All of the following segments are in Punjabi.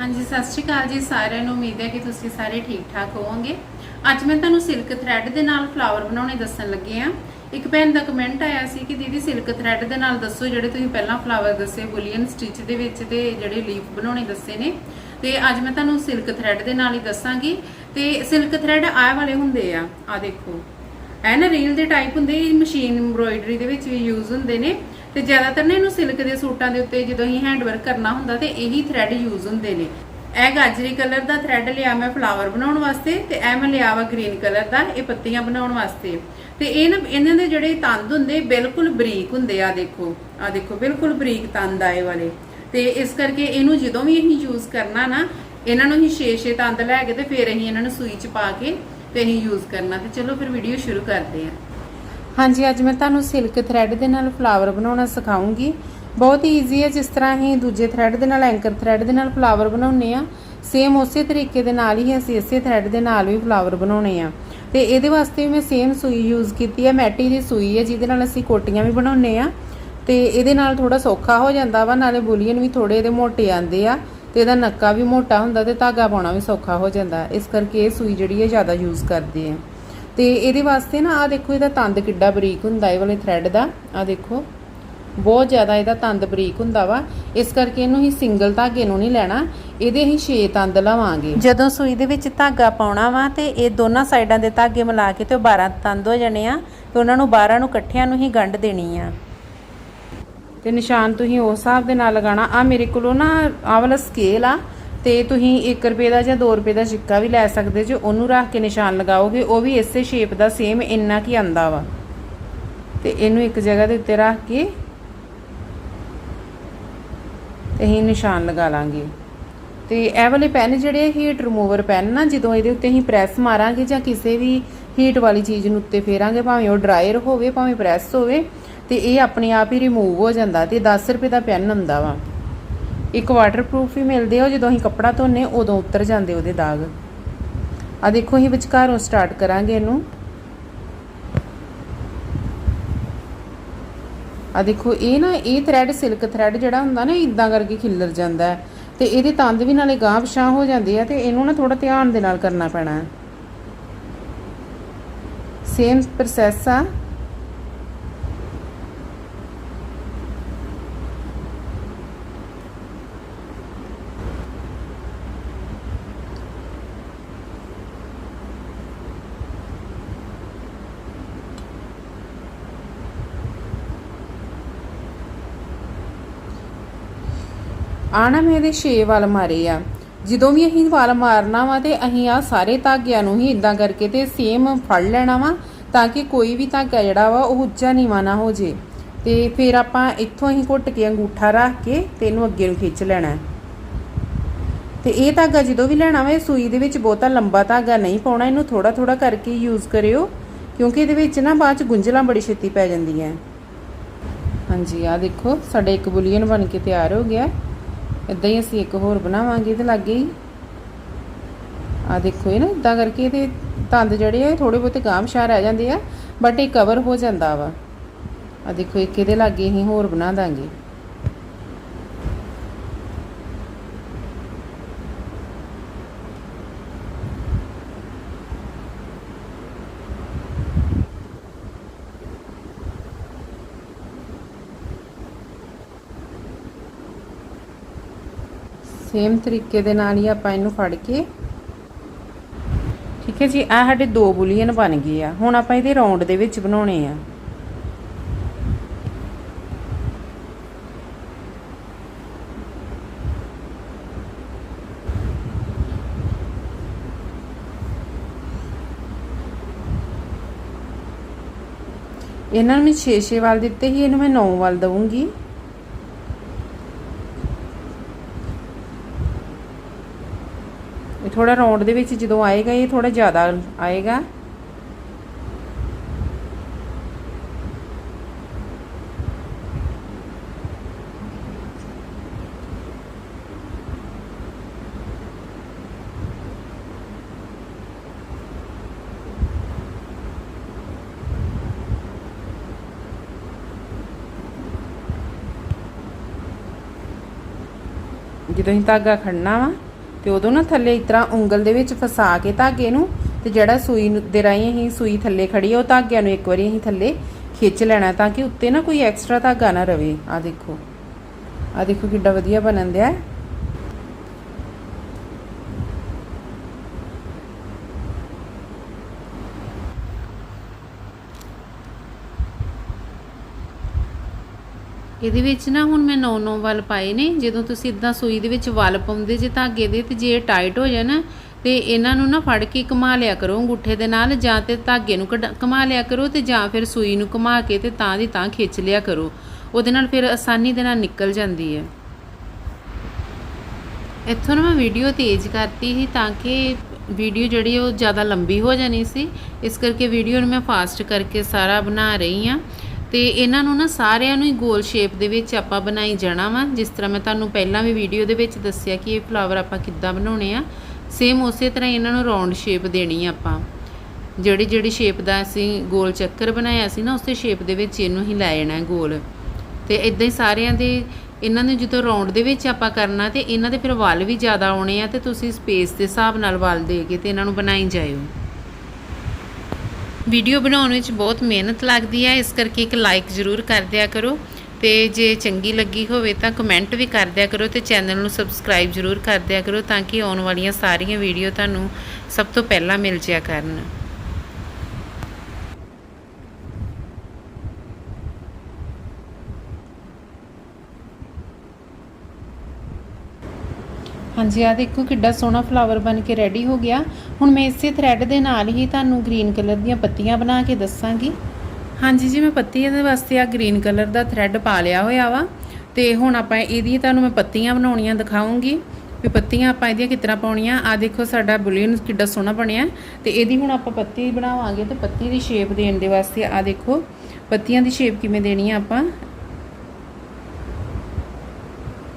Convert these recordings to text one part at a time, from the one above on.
ਹਾਂਜੀ, ਸਤਿ ਸ਼੍ਰੀ ਅਕਾਲ ਜੀ ਸਾਰਿਆਂ ਨੂੰ। ਉਮੀਦ ਹੈ ਕਿ ਤੁਸੀਂ ਸਾਰੇ ਠੀਕ ਠਾਕ ਹੋਵੋਗੇ। ਅੱਜ ਮੈਂ ਤੁਹਾਨੂੰ ਸਿਲਕ ਥ੍ਰੈਡ ਦੇ ਨਾਲ ਫਲਾਵਰ ਬਣਾਉਣੇ ਦੱਸਣ ਲੱਗੀ ਆ ਇੱਕ ਭੈਣ ਦਾ ਕਮੈਂਟ ਆਇਆ ਸੀ ਕਿ ਦੀਦੀ ਸਿਲਕ ਥ੍ਰੈਡ ਦੇ ਨਾਲ ਦੱਸੋ ਜਿਹੜੇ ਤੁਸੀਂ ਪਹਿਲਾਂ ਫਲਾਵਰ ਦੱਸੇ, ਬੁਲੀਅਨ ਸਟਿਚ ਦੇ ਵਿੱਚ ਤੇ ਜਿਹੜੇ ਲੀਫ ਬਣਾਉਣੇ ਦੱਸੇ ਨੇ। ਤੇ ਅੱਜ ਮੈਂ ਤੁਹਾਨੂੰ ਸਿਲਕ ਥ੍ਰੈਡ ਦੇ ਨਾਲ ਹੀ ਦੱਸਾਂਗੀ। ਤੇ ਸਿਲਕ ਥ੍ਰੈਡ ਆਹ ਵਾਲੇ ਹੁੰਦੇ ਆ ਆ ਦੇਖੋ। ਇਹ ਨਾ ਰੀਲ ਦੇ ਟਾਈਪ ਹੁੰਦੇ, ਇਹ ਮਸ਼ੀਨ ਐਮਬ੍ਰੋਇਡਰੀ ਦੇ ਵਿੱਚ ਵੀ ਯੂਜ਼ ਹੁੰਦੇ ਨੇ। ਤੇ ਜ਼ਿਆਦਾਤਰ ਨਾ ਇਹਨੂੰ ਸਿਲਕ ਦੇ ਸੂਟਾਂ ਦੇ ਉੱਤੇ ਜਦੋਂ ਅਸੀਂ ਹੈਂਡ ਵਰਕ ਕਰਨਾ ਹੁੰਦਾ ਤੇ ਇਹੀ ਥ੍ਰੈਡ ਯੂਜ਼ ਹੁੰਦੇ ਨੇ। ਇਹ ਗਾਜਰੀ ਕਲਰ ਦਾ ਥ੍ਰੈਡ ਲਿਆ ਮੈਂ ਫਲਾਵਰ ਬਣਾਉਣ ਵਾਸਤੇ ਤੇ ਇਹ ਮੈਂ ਲਿਆ ਵਾ ਗ੍ਰੀਨ ਕਲਰ ਦਾ, ਇਹ ਪੱਤੀਆਂ ਬਣਾਉਣ ਵਾਸਤੇ। ਤੇ ਇਹ ਨਾ, ਇਹਨਾਂ ਦੇ ਜਿਹੜੇ ਤੰਦ ਹੁੰਦੇ, ਬਿਲਕੁਲ ਬਰੀਕ ਹੁੰਦੇ ਆ ਦੇਖੋ। ਆ ਦੇਖੋ, ਬਿਲਕੁਲ ਬਰੀਕ ਤੰਦ ਆਏ ਵਾਲੇ। ਤੇ ਇਸ ਕਰਕੇ ਇਹਨੂੰ ਜਦੋਂ ਵੀ ਅਸੀਂ ਯੂਜ਼ ਕਰਨਾ ਨਾ, ਇਹਨਾਂ ਨੂੰ ਅਸੀਂ 6-6 ਤੰਦ ਲੈ ਕੇ ਤੇ ਫਿਰ ਅਸੀਂ ਇਹਨਾਂ ਨੂੰ ਸੂਈ ਚ ਪਾ ਕੇ ਤੇ ਅਸੀਂ ਯੂਜ਼ ਕਰਨਾ। ਤੇ ਚਲੋ ਫਿਰ ਵੀਡੀਓ ਸ਼ੁਰੂ ਕਰਦੇ ਹਾਂ। ਹਾਂਜੀ, ਅੱਜ ਮੈਂ ਤੁਹਾਨੂੰ ਸਿਲਕ ਥ੍ਰੈਡ ਦੇ ਨਾਲ ਫਲਾਵਰ ਬਣਾਉਣਾ ਸਿਖਾਉਂਗੀ। ਬਹੁਤ ਹੀ ਈਜ਼ੀ ਹੈ, ਜਿਸ ਤਰ੍ਹਾਂ ਅਸੀਂ ਦੂਜੇ ਥ੍ਰੈਡ ਦੇ ਨਾਲ ਐਂਕਰ ਥ੍ਰੈਡ ਦੇ ਨਾਲ ਫਲਾਵਰ ਬਣਾਉਨੇ ਆ ਸੇਮ ਉਸੇ ਤਰੀਕੇ ਦੇ ਨਾਲ ਹੀ ਅਸੀਂ ਇਸੇ ਥ੍ਰੈਡ ਦੇ ਨਾਲ ਵੀ ਫਲਾਵਰ ਬਣਾਉਣੇ ਆ ਤੇ ਇਹਦੇ ਵਾਸਤੇ ਵੀ ਮੈਂ ਸੇਮ ਸੂਈ ਯੂਜ਼ ਕੀਤੀ ਹੈ, ਮੈਟੀ ਦੀ ਸੂਈ ਹੈ, ਜਿਹਦੇ ਨਾਲ ਅਸੀਂ ਕੋਟੀਆਂ ਵੀ ਬਣਾਉਨੇ ਆ ਤੇ ਇਹਦੇ ਨਾਲ ਥੋੜਾ ਸੌਖਾ ਹੋ ਜਾਂਦਾ ਵਾ, ਨਾਲੇ ਬੁਲੀਅਨ ਵੀ ਥੋੜੇ ਇਹਦੇ ਮੋਟੇ ਆਂਦੇ ਆ। ਤੇ ਇਹਦਾ ਨੱਕਾ ਵੀ ਮੋਟਾ ਹੁੰਦਾ ਤੇ ਧਾਗਾ ਪਾਉਣਾ ਵੀ ਸੌਖਾ ਹੋ ਜਾਂਦਾ। ਇਸ ਕਰਕੇ ਇਹ ਸੂਈ ਜਿਹੜੀ ਹੈ ਜ਼ਿਆਦਾ ਯੂਜ਼ ਕਰਦੇ ਆ। ਤੇ ਇਹਦੇ ਵਾਸਤੇ ਨਾ ਆ ਦੇਖੋ ਇਹਦਾ ਤੰਦ ਕਿੱਡਾ ਬਰੀਕ ਹੁੰਦਾ ਇਹ ਵਾਲੇ ਥ੍ਰੈਡ ਦਾ। ਆ ਦੇਖੋ ਬਹੁਤ ਜ਼ਿਆਦਾ ਇਹਦਾ ਤੰਦ ਬਰੀਕ ਹੁੰਦਾ ਵਾ। ਇਸ ਕਰਕੇ ਇਹਨੂੰ ਹੀ ਸਿੰਗਲ ਧਾਗੇ ਨੂੰ ਨਹੀਂ ਲੈਣਾ ਇਹਦੇ ਹੀ 6 ਤੰਦ ਲਵਾਂਗੇ। ਜਦੋਂ ਸੂਈ ਦੇ ਵਿੱਚ ਧਾਗਾ ਪਾਉਣਾ ਵਾ ਤੇ ਇਹ ਦੋਨਾਂ ਸਾਈਡਾਂ ਦੇ ਧਾਗੇ ਮਿਲਾ ਕੇ ਤੇ ਉਹ 12 ਤੰਦ ਹੋ ਜਾਣੇ ਆ ਤੇ ਉਹਨਾਂ ਨੂੰ 12 ਨੂੰ ਇਕੱਠਿਆਂ ਨੂੰ ਹੀ ਗੰਢ ਦੇਣੀ ਆ। ਤੇ ਨਿਸ਼ਾਨ ਤੁਸੀਂ ਉਸ ਹਿਸਾਬ ਦੇ ਨਾਲ ਲਗਾਣਾ ਆ ਮੇਰੇ ਕੋਲੋਂ ਨਾ ਆ ਵਾਲਾ ਸਕੇਲ ਆ ਤੇ ਤੁਸੀਂ 1 ਰੁਪਏ ਦਾ ਜਾਂ 2 ਰੁਪਏ ਦਾ ਸਿੱਕਾ ਵੀ ਲੈ ਸਕਦੇ ਜੇ ਉਹਨੂੰ ਰੱਖ ਕੇ ਨਿਸ਼ਾਨ ਲਗਾਓਗੇ, ਉਹ ਵੀ ਇਸੇ ਸ਼ੇਪ ਦਾ ਸੇਮ ਇੰਨਾ ਕੀ ਆਂਦਾ ਵਾ। ਤੇ ਇਹਨੂੰ ਇੱਕ ਜਗ੍ਹਾ ਦੇ ਉੱਤੇ ਰੱਖ ਕੇ ਤੇ ਅਸੀਂ ਨਿਸ਼ਾਨ ਲਗਾ ਲਾਂਗੇ। ਤੇ ਇਹ ਵਾਲੇ ਪੈਨ ਜਿਹੜੇ ਹੀਟ ਰਿਮੂਵਰ ਪੈਨ ਨਾ, ਜਦੋਂ ਇਹਦੇ ਉੱਤੇ ਅਸੀਂ ਪ੍ਰੈਸ ਮਾਰਾਂਗੇ ਜਾਂ ਕਿਸੇ ਵੀ ਹੀਟ ਵਾਲੀ ਚੀਜ਼ ਨੂੰ ਉੱਤੇ ਫੇਰਾਂਗੇ, ਭਾਵੇਂ ਉਹ ਡਰਾਇਰ ਹੋਵੇ, ਭਾਵੇਂ ਪ੍ਰੈਸ ਹੋਵੇ, ਤੇ ਇਹ ਆਪਣੇ ਆਪ ਹੀ ਰਿਮੂਵ ਹੋ ਜਾਂਦਾ ਤੇ 10 ਰੁਪਏ ਦਾ ਪੈਨ ਹੁੰਦਾ ਵਾ। ਇੱਕ ਵਾਟਰਪ੍ਰੂਫ ਵੀ ਮਿਲਦੇ ਆ ਜਦੋਂ ਅਸੀਂ ਕੱਪੜਾ ਧੋਨੇ, ਉਦੋਂ ਉਤਰ ਜਾਂਦੇ ਉਹਦੇ ਦਾਗ। ਆ ਦੇਖੋ, ਅਸੀਂ ਵਿਚਕਾਰੋਂ ਸਟਾਰਟ ਕਰਾਂਗੇ ਇਹਨੂੰ। ਆ ਦੇਖੋ, ਇਹ ਨਾ, ਇਹ ਥ੍ਰੈਡ ਸਿਲਕ ਥ੍ਰੈਡ ਜਿਹੜਾ ਹੁੰਦਾ ਨਾ ਇਦਾਂ ਕਰਕੇ ਖਿੱਲਰ ਜਾਂਦਾ ਹੈ। ਤੇ ਇਹਦੇ ਤੰਦ ਵੀ ਨਾਲੇ ਗਾਂਹ ਪਛਾਂ ਹੋ ਜਾਂਦੇ ਆ, ਤੇ ਇਹਨੂੰ ਨਾ ਥੋੜਾ ਧਿਆਨ ਦੇ ਨਾਲ ਕਰਨਾ ਪੈਣਾ ਹੈ। ਸੇਮ ਪ੍ਰੋਸੈਸ ਆ। ਆਣਾ ਮੈਂ ਇਹਦੇ 6 ਵਾਲ ਮਾਰੇ ਆ। ਜਦੋਂ ਵੀ ਅਸੀਂ ਵਾਲ ਮਾਰਨਾ ਵਾ ਤੇ ਅਸੀਂ ਆ ਸਾਰੇ ਧਾਗਿਆਂ ਨੂੰ ਹੀ ਇਦਾਂ ਕਰਕੇ ਤੇ ਸੇਮ ਫੜ ਲੈਣਾ ਵਾ ਤਾਂ ਕਿ ਕੋਈ ਵੀ ਧਾਗਾ ਜਿਹੜਾ ਵਾ ਉਹ ਉੱਚਾ ਨੀਵਾਂ ਨਾ ਹੋ ਜੇ। ਤੇ ਫਿਰ ਆਪਾਂ ਇੱਥੋਂ ਹੀ ਘੁੱਟ ਕੇ ਅੰਗੂਠਾ ਰੱਖ ਕੇ ਤੇ ਇਹਨੂੰ ਅੱਗੇ ਨੂੰ ਖਿੱਚ ਲੈਣਾ ਹੈ। ਤੇ ਇਹ ਧਾਗਾ ਜਦੋਂ ਵੀ ਲੈਣਾ ਵਾ, ਇਹ ਸੂਈ ਦੇ ਵਿੱਚ ਬਹੁਤਾ ਲੰਬਾ ਧਾਗਾ ਨਹੀਂ ਪਾਉਣਾ, ਇਹਨੂੰ ਥੋੜਾ ਥੋੜਾ ਕਰਕੇ ਯੂਜ਼ ਕਰਿਓ, ਕਿਉਂਕਿ ਇਹਦੇ ਵਿੱਚ ਨਾ ਬਾਅਦ ਚ ਗੁੰਝਲਾਂ ਬੜੀ ਛੇਤੀ ਪੈ ਜਾਂਦੀਆਂ ਹਾਂਜੀ ਆ ਦੇਖੋ, ਸਾਡਾ ਇੱਕ ਬੁਲੀਅਨ ਬਣ ਕੇ ਤਿਆਰ ਹੋ ਗਿਆ। ਇਦਾਂ ਹੀ ਅਸੀਂ ਇੱਕ ਹੋਰ ਬਣਾਵਾਂਗੇ ਤੇ ਲੱਗੇ ਹੀ। ਆ ਦੇਖੋ, ਇਹ ਨਾ ਇਦਾਂ ਕਰਕੇ ਇਹਦੇ ਤੰਦ ਜਿਹੜੇ ਆ ਥੋੜੇ ਬਹੁਤੇ ਗਾਮਸ਼ਾਰ ਰਹਿ ਜਾਂਦੇ ਆ ਬਟ ਇਹ ਕਵਰ ਹੋ ਜਾਂਦਾ ਵਾ। ਆ ਦੇਖੋ, ਇੱਕ ਇਹਦੇ ਲਾਗੇ ਅਸੀਂ ਹੋਰ ਬਣਾ ਦਾਂਗੇ। ਸੇਮ ਤਰੀਕੇ ਦੇ ਨਾਲ ਹੀ ਆਪਾਂ ਇਹਨੂੰ ਫੜ ਕੇ ਠੀਕ ਹੈ ਜੀ ਆ ਸਾਡੇ ਦੋ ਬੁਲੀਅਨ ਬਣ ਗਏ ਆ। ਹੁਣ ਆਪਾਂ ਇਹਦੇ ਰਾਉਂਡ ਦੇ ਵਿੱਚ ਬਣਾਉਣੇ ਆ। ਇਹਨਾਂ ਨੂੰ ਮੈਂ 6-6 ਵਾਲ ਦਿੱਤੇ ਸੀ, ਇਹਨੂੰ ਮੈਂ 9 ਵਾਲ ਦਵਾਂਗੀ ਥੋੜਾ ਰੌਂਡ ਦੇ ਵਿੱਚ ਜਦੋਂ ਆਏਗਾ, ਇਹ ਥੋੜਾ ਜ਼ਿਆਦਾ ਆਏਗਾ। ਜਦੋਂ ਹੀ ਧਾਗਾ ਖੜਨਾ ਵਾ ਤੇ ਉਦੋਂ ਨਾ ਥੱਲੇ ਇਸ ਤਰ੍ਹਾਂ ਉਂਗਲ ਦੇ ਵਿੱਚ ਫਸਾ ਕੇ ਧਾਗੇ ਨੂੰ ਤੇ ਜਿਹੜਾ ਸੂਈ ਦੇ ਰਾਹੀਂ ਅਸੀਂ ਸੂਈ ਥੱਲੇ ਖੜੀ ਉਹ ਧਾਗਿਆਂ ਨੂੰ ਇੱਕ ਵਾਰੀ ਅਸੀਂ ਥੱਲੇ ਖਿੱਚ ਲੈਣਾ ਤਾਂ ਕਿ ਉੱਤੇ ਨਾ ਕੋਈ ਐਕਸਟਰਾ ਧਾਗਾ ਨਾ ਰਵੇ ਆ ਦੇਖੋ ਆ ਦੇਖੋ ਕਿੱਡਾ ਵਧੀਆ ਬਣਨ ਦਿਆ ਹੈ। ਇਹਦੇ ਵਿੱਚ ਨਾ ਹੁਣ ਮੈਂ 9-9 ਵੱਲ ਪਾਏ ਨੇ। ਜਦੋਂ ਤੁਸੀਂ ਇਦਾਂ ਸੂਈ ਦੇ ਵਿੱਚ ਵੱਲ ਪਾਉਂਦੇ ਜੇ ਧਾਗੇ ਦੇ ਤੇ ਜੇ ਟਾਈਟ ਹੋ ਜਾਣ ਤੇ ਇਹਨਾਂ ਨੂੰ ਨਾ ਫੜ ਕੇ ਘੁਮਾ ਲਿਆ ਕਰੋ ਅੰਗੂਠੇ ਦੇ ਨਾਲ ਜਾਂ ਤੇ ਧਾਗੇ ਨੂੰ ਕਢ- ਘੁਮਾ ਲਿਆ ਕਰੋ ਤੇ ਜਾਂ ਫਿਰ ਸੂਈ ਨੂੰ ਘੁਮਾ ਕੇ ਤੇ ਤਾਂ ਦੀ ਤਾਂ ਖਿੱਚ ਲਿਆ ਕਰੋ। ਉਹਦੇ ਨਾਲ ਫਿਰ ਆਸਾਨੀ ਦੇ ਨਾਲ ਨਿਕਲ ਜਾਂਦੀ ਹੈ। ਇੱਥੋਂ ਨਾ ਮੈਂ ਵੀਡੀਓ ਤੇਜ਼ ਕਰਤੀ ਸੀ ਤਾਂ ਕਿ ਵੀਡੀਓ ਜਿਹੜੀ ਉਹ ਜ਼ਿਆਦਾ ਲੰਬੀ ਹੋ ਜਾਣੀ ਸੀ। ਇਸ ਕਰਕੇ ਵੀਡੀਓ ਨੂੰ ਮੈਂ ਫਾਸਟ ਕਰਕੇ ਸਾਰਾ ਬਣਾ ਰਹੀ ਹਾਂ। ਤੇ ਇਹਨਾਂ ਨੂੰ ਨਾ ਸਾਰਿਆਂ ਨੂੰ ਹੀ ਗੋਲ ਸ਼ੇਪ ਦੇ ਵਿੱਚ ਆਪਾਂ ਬਣਾਈ ਜਾਣਾ ਵਾ। ਜਿਸ ਤਰ੍ਹਾਂ ਮੈਂ ਤੁਹਾਨੂੰ ਪਹਿਲਾਂ ਵੀ ਵੀਡੀਓ ਦੇ ਵਿੱਚ ਦੱਸਿਆ ਕਿ ਇਹ ਫਲਾਵਰ ਆਪਾਂ ਕਿੱਦਾਂ ਬਣਾਉਣੇ ਆ। ਸੇਮ ਉਸੇ ਤਰ੍ਹਾਂ ਹੀ ਇਹਨਾਂ ਨੂੰ ਰਾਉਂਡ ਸ਼ੇਪ ਦੇਣੀ ਆਪਾਂ। ਜਿਹੜੀ ਜਿਹੜੀ ਸ਼ੇਪ ਦਾ ਅਸੀਂ ਗੋਲ ਚੱਕਰ ਬਣਾਇਆ ਸੀ ਨਾ, ਉਸੇ ਸ਼ੇਪ ਦੇ ਵਿੱਚ ਇਹਨੂੰ ਹੀ ਲੈ ਜਾਣਾ ਗੋਲ। ਤੇ ਇਦਾਂ ਹੀ ਸਾਰਿਆਂ ਦੇ, ਇਹਨਾਂ ਨੂੰ ਜਦੋਂ ਰਾਉਂਡ ਦੇ ਵਿੱਚ ਆਪਾਂ ਕਰਨਾ ਤੇ ਇਹਨਾਂ ਦੇ ਫਿਰ ਵੱਲ ਵੀ ਜ਼ਿਆਦਾ ਆਉਣੇ ਆ ਤੇ ਤੁਸੀਂ ਸਪੇਸ ਦੇ ਹਿਸਾਬ ਨਾਲ ਵੱਲ ਦੇ ਕੇ ਤੇ ਇਹਨਾਂ ਨੂੰ ਬਣਾਈ ਜਾਇਓ। ਵੀਡੀਓ ਬਣਾਉਣ ਵਿੱਚ ਬਹੁਤ ਮਿਹਨਤ ਲੱਗਦੀ ਹੈ, ਇਸ ਕਰਕੇ ਇੱਕ ਲਾਈਕ ਜ਼ਰੂਰ ਕਰ ਦਿਆ ਕਰੋ ਤੇ ਜੇ ਚੰਗੀ ਲੱਗੀ ਹੋਵੇ ਤਾਂ ਕਮੈਂਟ ਵੀ ਕਰ ਦਿਆ ਕਰੋ ਤੇ ਚੈਨਲ ਨੂੰ ਸਬਸਕ੍ਰਾਈਬ ਜ਼ਰੂਰ ਕਰ ਦਿਆ ਕਰੋ ਤਾਂ ਕਿ ਆਉਣ ਵਾਲੀਆਂ ਸਾਰੀਆਂ ਵੀਡੀਓ ਤੁਹਾਨੂੰ ਸਭ ਤੋਂ ਪਹਿਲਾਂ ਮਿਲ ਜਿਆ ਕਰਨ। ਹਾਂਜੀ ਆ ਦੇਖੋ ਕਿੱਡਾ ਸੋਹਣਾ ਫਲਾਵਰ ਬਣ ਕੇ ਰੈਡੀ ਹੋ ਗਿਆ। ਹੁਣ ਮੈਂ ਇਸੇ ਥ੍ਰੈਡ ਦੇ ਨਾਲ ਹੀ ਤੁਹਾਨੂੰ ਗ੍ਰੀਨ ਕਲਰ ਦੀਆਂ ਪੱਤੀਆਂ ਬਣਾ ਕੇ ਦੱਸਾਂਗੀ। ਹਾਂਜੀ ਜੀ, ਮੈਂ ਪੱਤੀਆਂ ਦੇ ਵਾਸਤੇ ਆ ਗ੍ਰੀਨ ਕਲਰ ਦਾ ਥ੍ਰੈਡ ਪਾ ਲਿਆ ਹੋਇਆ ਵਾ। ਤੇ ਹੁਣ ਆਪਾਂ ਇਹਦੀ ਤੁਹਾਨੂੰ ਮੈਂ ਪੱਤੀਆਂ ਬਣਾਉਣੀਆਂ ਦਿਖਾਉਂਗੀ। ਵੀ ਪੱਤੀਆਂ ਆਪਾਂ ਇਹਦੀਆਂ ਕਿਤਨਾ ਪਾਉਣੀਆਂ? ਆ ਦੇਖੋ ਸਾਡਾ ਬੁਲੀਅਨ ਕਿੱਡਾ ਸੋਹਣਾ ਬਣਿਆ। ਤੇ ਇਹਦੀ ਹੁਣ ਆਪਾਂ ਪੱਤੀ ਬਣਾਵਾਂਗੇ ਤੇ ਪੱਤੀ ਦੀ ਸ਼ੇਪ ਦੇਣ ਦੇ ਵਾਸਤੇ ਆ ਦੇਖੋ, ਪੱਤੀਆਂ ਦੀ ਸ਼ੇਪ ਕਿਵੇਂ ਦੇਣੀ ਆ ਆਪਾਂ।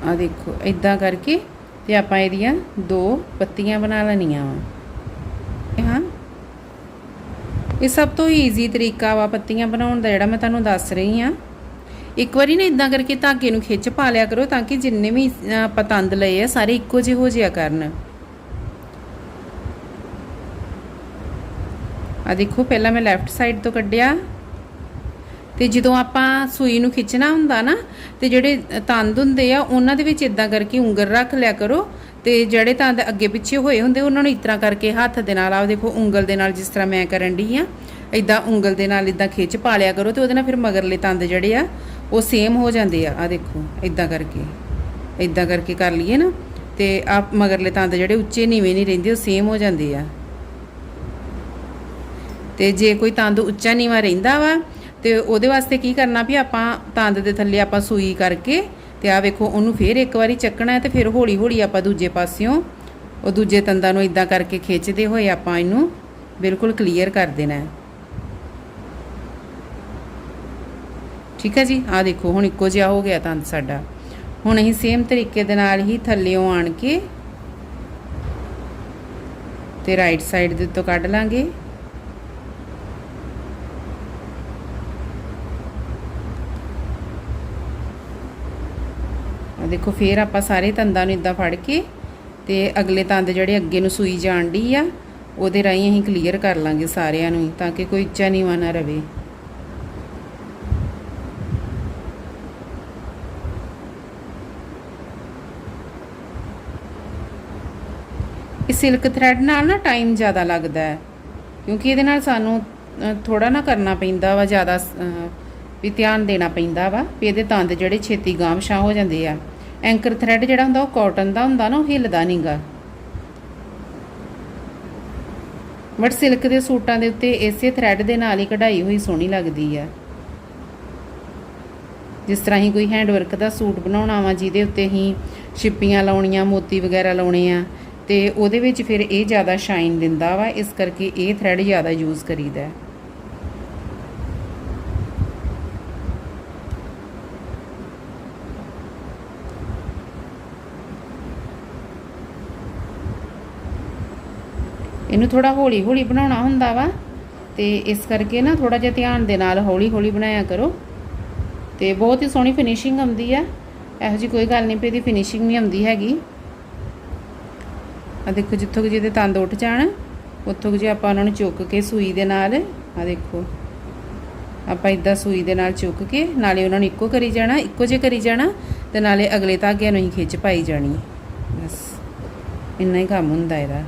ਆ ਦੇਖੋ ਇਦਾਂ ਕਰਕੇ ਤੇ ਆਪਾਂ ਇਹਦੀਆਂ ਦੋ ਪੱਤੀਆਂ ਬਣਾ ਲੈਣੀਆਂ ਵਾ। ਹਾਂ। ਇਹ ਸਭ ਤੋਂ ਈਜ਼ੀ ਤਰੀਕਾ ਵਾ ਪੱਤੀਆਂ ਬਣਾਉਣ ਦਾ ਜਿਹੜਾ ਮੈਂ ਤੁਹਾਨੂੰ ਦੱਸ ਰਹੀ ਆ ਇੱਕ ਵਾਰੀ ਨਾ ਇਦਾਂ ਕਰਕੇ ਧਾਗੇ ਨੂੰ ਖਿੱਚ ਪਾ ਲਿਆ ਕਰੋ ਤਾਂ ਕਿ ਜਿੰਨੇ ਵੀ ਅ, ਆਪਾਂ ਤੰਦ ਲਏ ਆ ਸਾਰੇ ਇੱਕੋ ਜਿਹੇ ਹੋ ਜਿਆ ਕਰਨ। ਆ ਦੇਖੋ ਪਹਿਲਾਂ ਮੈਂ ਲੈਫਟ ਸਾਈਡ ਤੋਂ ਕੱਢਿਆ। ਤੇ ਜਦੋਂ ਆਪਾਂ ਸੂਈ ਨੂੰ ਖਿੱਚਣਾ ਹੁੰਦਾ ਨਾ, ਤੇ ਜਿਹੜੇ ਤੰਦ ਹੁੰਦੇ ਆ, ਉਹਨਾਂ ਦੇ ਵਿੱਚ ਇਦਾਂ ਕਰਕੇ ਉਂਗਲ ਰੱਖ ਲਿਆ ਕਰੋ, ਤੇ ਜਿਹੜੇ ਤੰਦ ਅੱਗੇ ਪਿੱਛੇ ਹੋਏ ਹੁੰਦੇ, ਉਹਨਾਂ ਨੂੰ ਇਸ ਕਰਕੇ ਹੱਥ ਦੇ ਨਾਲ, ਆਹ ਦੇਖੋ ਉਂਗਲ ਦੇ ਨਾਲ ਜਿਸ ਤਰ੍ਹਾਂ ਮੈਂ ਕਰਨ ਡਈ ਆ ਇਦਾਂ ਉਂਗਲ ਦੇ ਨਾਲ ਇਦਾਂ ਖਿੱਚ ਪਾ ਲਿਆ ਕਰੋ, ਤੇ ਉਹਦੇ ਨਾਲ ਫਿਰ ਮਗਰਲੇ ਤੰਦ ਜਿਹੜੇ ਆ, ਉਹ ਸੇਮ ਹੋ ਜਾਂਦੇ ਆ ਆ ਦੇਖੋ ਇਦਾਂ ਕਰਕੇ ਇਦਾਂ ਕਰਕੇ ਕਰ ਲਈਏ ਨਾ, ਤੇ ਆ ਮਗਰਲੇ ਤੰਦ ਜਿਹੜੇ ਉੱਚੇ ਨੀਵੇਂ ਨਹੀਂ ਰਹਿੰਦੇ, ਉਹ ਸੇਮ ਹੋ ਜਾਂਦੇ ਆ। ਤੇ ਜੇ ਕੋਈ ਤੰਦ ਉੱਚਾ ਨੀਵਾ ਰਹਿੰਦਾ ਵਾ ਤੇ ਉਹਦੇ ਵਾਸਤੇ ਕੀ ਕਰਨਾ ਵੀ ਆਪਾਂ ਤੰਦ ਦੇ ਥੱਲੇ ਆਪਾਂ ਸੂਈ ਕਰਕੇ ਤੇ ਆ ਵੇਖੋ, ਉਹਨੂੰ ਫੇਰ ਇੱਕ ਵਾਰੀ ਚੱਕਣਾ ਹੈ ਤੇ ਫਿਰ ਹੌਲੀ ਹੌਲੀ ਆਪਾਂ ਦੂਜੇ ਪਾਸਿਓਂ ਉਹ ਦੂਜੇ ਤੰਦਾਂ ਨੂੰ ਇਦਾਂ ਕਰਕੇ ਖਿੱਚਦੇ ਹੋਏ ਆਪਾਂ ਇਹਨੂੰ ਬਿਲਕੁਲ ਕਲੀਅਰ ਕਰ ਦੇਣਾ ਹੈ। ਠੀਕ ਹੈ ਜੀ? ਆ ਦੇਖੋ, ਹੁਣ ਇੱਕੋ ਜਿਹਾ ਹੋ ਗਿਆ ਤੰਦ ਸਾਡਾ। ਹੁਣ ਅਸੀਂ ਸੇਮ ਤਰੀਕੇ ਦੇ ਨਾਲ ਹੀ ਥੱਲਿਓਂ ਆਣ ਕੇ ਤੇ ਰਾਈਟ ਸਾਈਡ ਦੇ ਉੱਤੋਂ ਕੱਢ ਲਾਂਗੇ। ਦੇਖੋ ਫੇਰ ਆਪਾਂ ਸਾਰੇ ਤੰਦਾਂ ਨੂੰ ਇਦਾਂ ਫੜ ਕੇ ਤੇ ਅਗਲੇ ਤੰਦ ਜਿਹੜੇ ਅੱਗੇ ਨੂੰ ਸੂਈ ਜਾਣ ਡਈ ਆ ਉਹਦੇ ਰਾਹੀਂ ਅਸੀਂ ਕਲੀਅਰ ਕਰ ਲਾਂਗੇ ਸਾਰਿਆਂ ਨੂੰ ਹੀ, ਤਾਂ ਕਿ ਕੋਈ ਉੱਚਾ ਨੀਵਾਂ ਨਾ ਰਵੇ। ਇਹ ਸਿਲਕ ਥ੍ਰੈਡ ਨਾਲ ਨਾ ਟਾਈਮ ਜ਼ਿਆਦਾ ਲੱਗਦਾ ਹੈ ਕਿਉਂਕਿ ਇਹਦੇ ਨਾਲ ਸਾਨੂੰ ਥੋੜਾ ਨਾ ਕਰਨਾ ਪੈਂਦਾ ਵਾ ਜ਼ਿਆਦਾ ਵੀ ਧਿਆਨ ਦੇਣਾ ਪੈਂਦਾ ਵਾ ਵੀ ਇਹਦੇ ਤੰਦ ਜਿਹੜੇ ਛੇਤੀ ਗਾਮਸ਼ਾਂ ਹੋ ਜਾਂਦੇ ਆ। ਐਂਕਰ ਥਰੈਡ ਜਿਹੜਾ ਹੁੰਦਾ ਉਹ ਕਾਟਨ ਦਾ ਹੁੰਦਾ ਨਾ, ਉਹ ਹਿੱਲਦਾ ਨਹੀਂਗਾ ਬਟ ਸਿਲਕ ਦੇ ਸੂਟਾਂ ਦੇ ਉੱਤੇ ਇਸੇ ਥ੍ਰੈਡ ਦੇ ਨਾਲ ਹੀ ਕਢਾਈ ਹੋਈ ਸੋਹਣੀ ਲੱਗਦੀ ਆ। ਜਿਸ ਤਰ੍ਹਾਂ ਹੀ ਕੋਈ ਹੈਂਡ ਵਰਕ ਦਾ ਸੂਟ ਬਣਾਉਣਾ ਵਾ, ਜਿਹਦੇ ਉੱਤੇ ਹੀ ਛਿੱਪੀਆਂ ਲਾਉਣੀਆਂ, ਮੋਤੀ ਵਗੈਰਾ ਲਾਉਣੇ ਆ, ਤੇ ਉਹਦੇ ਵਿੱਚ ਫਿਰ ਇਹ ਜ਼ਿਆਦਾ ਸ਼ਾਈਨ ਦਿੰਦਾ ਵਾ, ਇਸ ਕਰਕੇ ਇਹ ਥਰੈਡ ਜ਼ਿਆਦਾ ਯੂਜ਼ ਕਰੀਦਾ। ਹੈ ਇਹਨੂੰ ਥੋੜਾ ਹੌਲੀ ਹੌਲੀ ਬਣਾਉਣਾ ਹੁੰਦਾ ਵਾ ਤੇ ਇਸ ਕਰਕੇ ਨਾ ਥੋੜਾ ਜਿਹਾ ਧਿਆਨ ਦੇ ਨਾਲ ਹੌਲੀ ਹੌਲੀ ਬਣਾਇਆ ਕਰੋ ਤੇ ਬਹੁਤ ਹੀ ਸੋਹਣੀ ਫਿਨਿਸ਼ਿੰਗ ਆਉਂਦੀ ਆ। ਇਹੋ ਜੀ ਕੋਈ ਗੱਲ ਨਹੀਂ ਪਈ ਇਹਦੀ ਫਿਨਿਸ਼ਿੰਗ ਨਹੀਂ ਆਉਂਦੀ ਹੈਗੀ। ਆ ਦੇਖੋ ਜਿੱਥੋਂ ਕਿ ਜਿਹਦੇ ਤੰਦ ਉੱਠ ਜਾਣ, ਉੱਥੋਂ ਕਿ ਜੇ ਆਪਾਂ ਉਹਨਾਂ ਨੂੰ ਚੁੱਕ ਕੇ ਸੂਈ ਦੇ ਨਾਲ ਆ ਦੇਖੋ। ਆਪਾਂ ਇਦਾਂ ਸੂਈ ਦੇ ਨਾਲ ਚੁੱਕ ਕੇ ਨਾਲੇ ਉਹਨਾਂ ਨੂੰ ਇੱਕੋ ਕਰੀ ਜਾਣਾ, ਇੱਕੋ ਜੇ ਕਰੀ ਜਾਣਾ ਤੇ ਨਾਲੇ ਅਗਲੇ ਧਾਗਿਆਂ ਨੂੰ ਹੀ ਖਿੱਚ ਪਾਈ ਜਾਣੀ। ਬਸ, ਇੰਨਾ ਹੀ ਕੰਮ ਹੁੰਦਾ ਇਹਦਾ।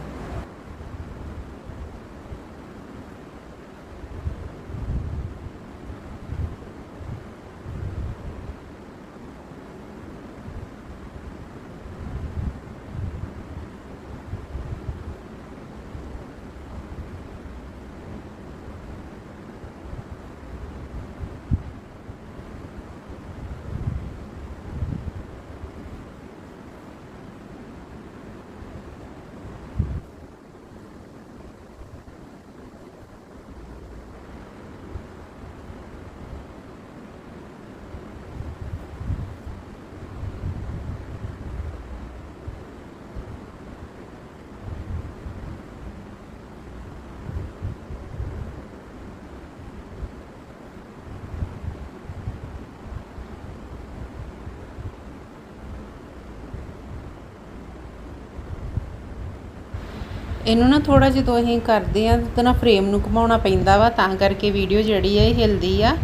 ਇਹਨੂੰ ਨਾ ਥੋੜਾ ਜਦੋਂ ਅਸੀਂ ਕਰਦੇ ਆ ਤਾਂ ਨਾ ਫਰੇਮ ਨੂੰ ਘੁਮਾਉਣਾ ਪੈਂਦਾ ਵਾ, ਤਾਂ ਕਰਕੇ ਵੀਡੀਓ ਜਿਹੜੀ ਹੈ ਇਹ ਹਿਲਦੀ ਆ।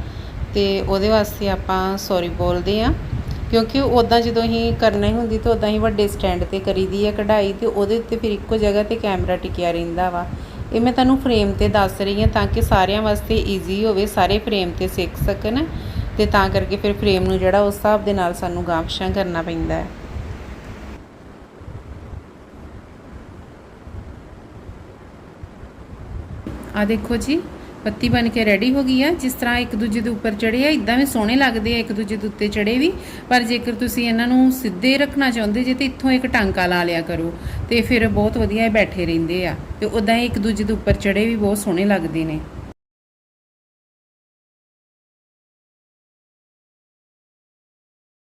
ਤੇ ਉਹਦੇ ਵਾਸਤੇ ਆਪਾਂ ਸੌਰੀ ਬੋਲਦੇ ਆ ਕਿਉਂਕਿ ਉਦਾਂ ਜਦੋਂ ਅਸੀਂ ਕਰਨਾ ਹੀ ਹੁੰਦੀ ਤਾਂ ਉਦਾਂ ਹੀ ਵੱਡੇ ਸਟੈਂਡ ਤੇ ਕਰੀਦੀ ਆ ਕਢਾਈ ਤੇ ਉਹਦੇ ਉੱਤੇ ਫਿਰ ਇੱਕੋ ਜਗ੍ਹਾ ਤੇ ਕੈਮਰਾ ਟਿਕਿਆ ਰਹਿੰਦਾ ਵਾ। ਇਹ ਮੈਂ ਤੁਹਾਨੂੰ ਫਰੇਮ ਤੇ ਦੱਸ ਰਹੀ ਹਾਂ ਤਾਂ ਕਿ ਸਾਰਿਆਂ ਵਾਸਤੇ ਈਜ਼ੀ ਹੋਵੇ, ਸਾਰੇ ਫਰੇਮ ਤੇ ਸਿੱਖ ਸਕਣ ਤੇ ਤਾਂ ਕਰਕੇ ਫਿਰ ਫਰੇਮ ਨੂੰ ਜਿਹੜਾ ਉਸ ਹਿਸਾਬ ਦੇ ਨਾਲ ਸਾਨੂੰ ਗਾਂਵਸ਼ਾਂ ਕਰਨਾ ਪੈਂਦਾ ਹੈ। ਆ ਦੇਖੋ ਜੀ ਪੱਤੀ ਬਣ ਕੇ ਰੈਡੀ ਹੋ ਗਈ ਆ। ਜਿਸ ਤਰ੍ਹਾਂ ਇੱਕ ਦੂਜੇ ਦੇ ਉੱਪਰ ਚੜੇ ਆ ਇਦਾਂ ਵੀ ਸੋਹਣੇ ਲੱਗਦੇ ਆ ਇੱਕ ਦੂਜੇ ਦੇ ਉੱਤੇ ਚੜੇ ਵੀ। ਪਰ ਜੇਕਰ ਤੁਸੀਂ ਇਹਨਾਂ ਨੂੰ ਸਿੱਧੇ ਰੱਖਣਾ ਚਾਹੁੰਦੇ ਜੇ, ਤੇ ਇੱਥੋਂ ਇੱਕ ਟਾਂਕਾ ਲਾ ਲਿਆ ਕਰੋ। ਤੇ ਫਿਰ ਬਹੁਤ ਵਧੀਆ ਇਹ ਬੈਠੇ ਰਹਿੰਦੇ ਆ। ਤੇ ਉਦਾਂ ਇੱਕ ਦੂਜੇ ਦੇ ਉੱਪਰ ਚੜੇ ਵੀ ਬਹੁਤ ਸੋਹਣੇ ਲੱਗਦੇ ਨੇ।